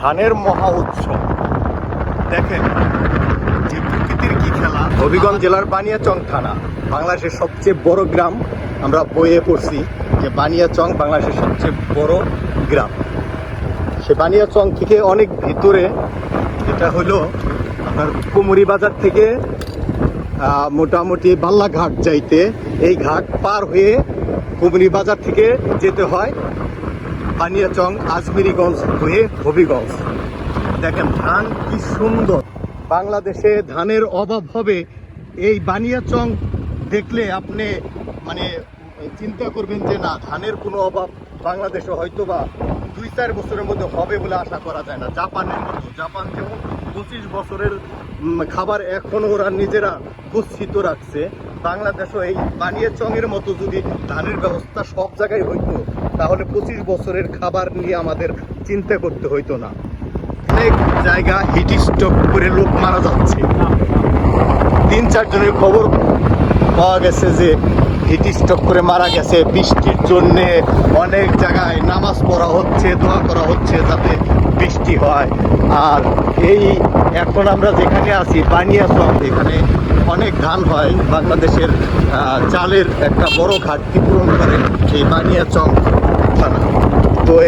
ধানের মহা উৎসব। দেখেন, যে প্রকৃতির কি খেলা। হবিগঞ্জ জেলার বানিয়াচং থানা, বাংলাদেশের সবচেয়ে বড় গ্রাম। আমরা বইয়ে পড়ছি যে বানিয়াচং বাংলাদেশের সবচেয়ে বড় গ্রাম। সে বানিয়াচং থেকে অনেক ভিতরে এটা হলো আপনার কুমুরি বাজার থেকে মোটামুটি বাল্লাঘাট যাইতে, এই ঘাট পার হয়ে কুমুরি বাজার থেকে যেতে হয়। বানিয়াচং আজমিরিগঞ্জ হয়ে হবিগঞ্জ দেখেন ধান কি সুন্দর। বাংলাদেশে ধানের অভাব হবে, এই বানিয়াচং দেখলে আপনি মানে চিন্তা করবেন যে না, ধানের কোনো অভাব বাংলাদেশে হয়তো বা দুই চার বছরের মধ্যে হবে বলে আশা করা যায় না। জাপানের মতো। জাপান যেমন পঁচিশ বছরের খাবার এখনও ওরা নিজেরা গচ্ছিত রাখছে। বাংলাদেশও এই বানিয়াচংয়ের মতো যদি ধানের ব্যবস্থা সব জায়গায় হইতো তাহলে পঁচিশ বছরের খাবার নিয়ে আমাদের চিন্তা করতে হইতো না। অনেক জায়গা হিট স্ট্রোক করে লোক মারা যাচ্ছে। তিন চারজনের খবর পাওয়া গেছে যে হিট স্ট্রোক করে মারা গেছে। বৃষ্টির জন্য অনেক জায়গায় নামাজ পড়া হচ্ছে, দোয়া করা হচ্ছে যাতে বৃষ্টি হয়। আর এই এখন আমরা যেখানে আছি বানিয়াচং এখানে অনেক ধান হয়। বাংলাদেশের চালের একটা বড় ঘাটতি পূরণ করে এই বানিয়াচং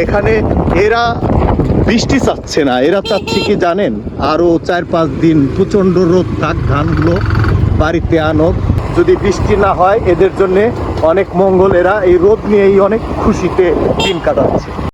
এখানে এরা বৃষ্টি চাচ্ছে না। এরা চাচ্ছে কি জানেন, আরও চার পাঁচ দিন প্রচণ্ড রোদ থাক, ধানগুলো বাড়িতে আনক। যদি বৃষ্টি না হয়, এদের জন্য অনেক মঙ্গল। এরা এই রোদ নিয়েই অনেক খুশিতে দিন কাটাচ্ছে।